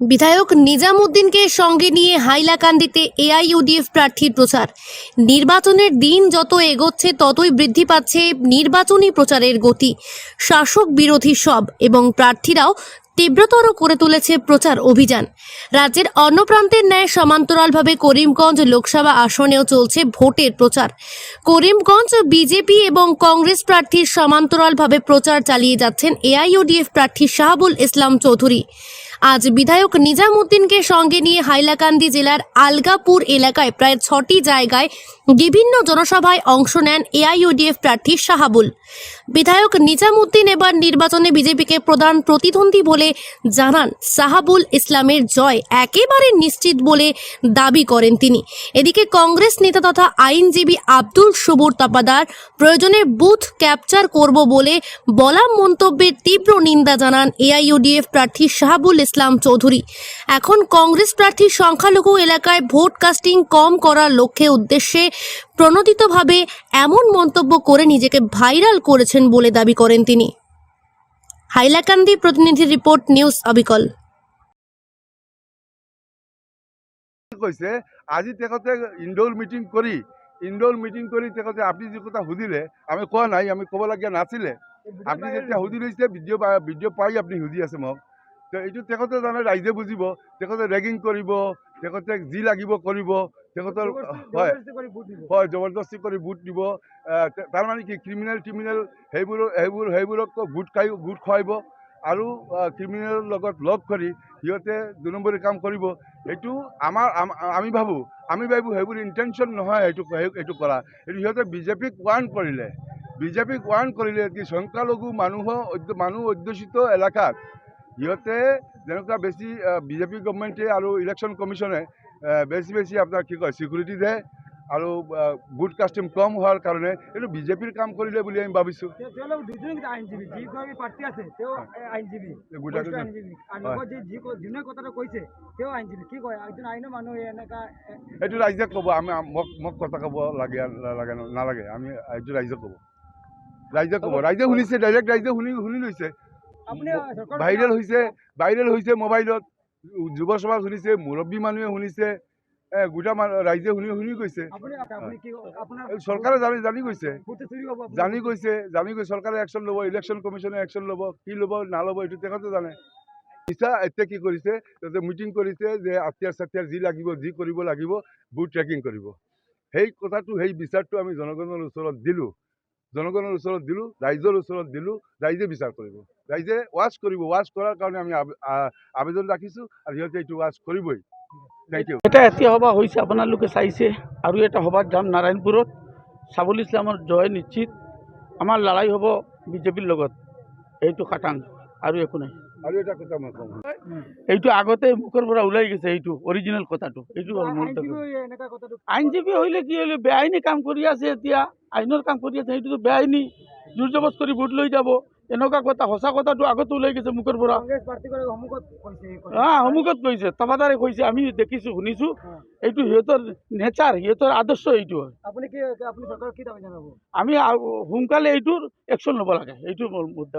বিধায়ক নিজামুদ্দিনকে সঙ্গে নিয়ে হাইলাকান্দিতে এআইইউডিএফ প্রার্থীর প্রচার। নির্বাচনের দিন যত এগোচ্ছে, ততই বৃদ্ধি পাচ্ছে নির্বাচনী প্রচারের গতি। শাসক বিরোধী সব এবং প্রার্থীরাও তীব্রতর করে তুলেছে প্রচার অভিযান। রাজ্যের অন্য প্রান্তের ন্যায় সমান্তরালভাবে করিমগঞ্জ লোকসভা আসনেও চলছে ভোটের প্রচার। করিমগঞ্জ বিজেপি এবং কংগ্রেস প্রার্থীর সমান্তরালভাবে প্রচার চালিয়ে যাচ্ছেন এআইইউডিএফ প্রার্থী শাহাবুল ইসলাম চৌধুরী। আজ বিধায়ক নিজামুদ্দিনকে সঙ্গে নিয়ে হাইলাকান্দি জেলার আলগাপুর এলাকায় প্রায় ছটি জায়গায় বিভিন্ন জনসভায় অংশ নেন এআইইউডিএফ প্রার্থী শাহাবুল। বিধায়ক নিজামুদ্দিন এবার নির্বাচনে বিজেপিকে প্রধান প্রতিদ্বন্দ্বী বলে জানান, সাহাবুল ইসলামের জয় একেবারে নিশ্চিত বলে দাবি করেন তিনি। এদিকে কংগ্রেস নেতা তথা আইনজীবী আব্দুল সবুর তাপাদার প্রয়োজনে বুথ ক্যাপচার করব বলে বলা মন্তব্যের তীব্র নিন্দা জানান এআইইউডিএফ প্রার্থী শাহাবুল ইসলাম চৌধুরী। এখন কংগ্রেস প্রার্থী সংখ্যালঘু এলাকায় ভোট কাস্টিং কম করার লক্ষ্যে উদ্দেশ্যে প্রণোদিতভাবে এমন মন্তব্য করে নিজেকে ভাইরাল করেছেন বলে দাবি করেন তিনি। হাইলাকান্দি প্রতিনিধি রিপোর্ট, নিউজ অবিকল। কৈছে, আজি তেখেতে ইনডোৰ মিটিং কৰি ইনডোৰ মিটিং কৰি তেখেতে আপুনি যি কথা সুধিলে, আমি কোৱা নাই, আমি ক'বলগীয়া নাছিলে। আপুনি যেতিয়া সুধি লৈছে ভিডিঅ' ভিডিঅ' পাই আপুনি সুধি আছে মোক। তো এইটো তেখেতে জানে, ৰাইজে বুজিব। তেখেতে ৰেগিং কৰিব, তেখেতে যি লাগিব কৰিব। তেখেতৰ হয়। হয় জবৰদস্তি কৰি ভোট দিব। তাৰমানে কি ক্ৰিমিনেল টিমিনেল সেইবোৰ সেইবোৰ সেইবোৰক গোট খাই গোট খুৱাব আৰু ক্ৰিমিনেলৰ লগত লগ কৰি সিহঁতে দুই নম্বৰী কাম কৰিব। এইটো আমাৰ আমি ভাবোঁ আমি ভাবোঁ সেইবোৰ ইণ্টেনশ্যন নহয় এইটো সেই- এইটো কৰা। এইটো সিহঁতে বিজেপিক ৱাৰ্ণ কৰিলে। বিজেপিক ৱাৰ্ণ কৰিলে কি সংখ্যালঘু মানুহৰ মানুহ অধ্যুষিত এলেকাত সিহঁতে যেনেকুৱা বেছি বিজেপি গভমেণ্টে আৰু ইলেকশ্যন কমিশ্যনে বেছি বেছি আপোনাৰ কি কয় ছিকিউৰিটি দিয়ে আৰু বুট কাষ্টিম কম হোৱাৰ কাৰণে এইটো বিজেপিৰ কাম কৰিলে বুলি আমি ভাবিছোঁ। এইটো ৰাইজে ক'ব আমি মোক মোক কথা ক'ব লাগে নালাগে নালাগে। আমি এইটো ৰাইজে ক'ব। ৰাইজে ক'ব। ৰাইজে শুনিছে ডাইৰেক্ট ৰাইজে শুনি শুনি লৈছে। ভাইৰেল হৈছে ভাইৰেল হৈছে মোবাইলত। যুৱ সমাজ শুনিছে মুৰব্বী মানুহে শুনিছে গোটা ৰাইজে শুনি শুনি গৈছে। চৰকাৰে জানি জানি গৈছে। জানি গৈছে জানি গৈ চৰকাৰে একশ্যন ল'ব ইলেকশ্যন কমিশ্যনে একশ্যন ল'ব কি ল'ব নল'ব এইটো তেখেতে জানে। ইচ্ছা এতিয়া কি কৰিছে তাতে মিটিং কৰিছে যে আতিয়াৰ চাতিয়াৰ যি লাগিব যি কৰিব লাগিব বুথ ট্ৰেকিং কৰিব। সেই কথাটো সেই বিচাৰটো আমি জনগণৰ ওচৰত দিলোঁ। জনগণৰ ওচৰত দিলোঁ ৰাইজৰ ওচৰত দিলোঁ ৰাইজে বিচাৰ কৰিব। ৰাইজে ৱাচ কৰিব ৱাচ কৰাৰ কাৰণে আমি আবেদন ৰাখিছোঁ আৰু সিহঁতে এইটো ৱাচ কৰিবই। থেংক ইউ এটা এতিয়া সভা হৈছে আপোনালোকে চাইছে আৰু এটা সভাত যাম নাৰায়ণপুৰত। চাবুল ইছলামৰ জয় নিশ্চিত। আমাৰ লৰাই হ'ব বিজেপিৰ লগত। এইটো খাটাং আৰু একো নাই। আৰু এটা কথা মই কওঁ। এইটো আগতে মুখৰ পৰা ওলাই গৈছে এইটো অৰিজিনেল কথাটো। এইটো হ'ল কথাটো আইনজীৱী হ'লে কি হ'লে বেআইনী কাম কৰি আছে এতিয়া। আইনৰ কাম কৰি আছে সেইটোতো নি জোৰ জবজ কৰি ভোট লৈ যাব। এনেকুৱা কথা সঁচা কথাটো আগতো ওলাই গৈছে মুখৰ পৰা। হা অমুকত কৈছে তবাদাৰে কৈছে আমি দেখিছোঁ শুনিছোঁ। এইটো সিহঁতৰ নেচাৰ সিহঁতৰ আদৰ্শ এইটো হয়। আমি সোনকালে এইটোৰ একশ্যন ল'ব লাগে এইটো মোৰ মুদ্দা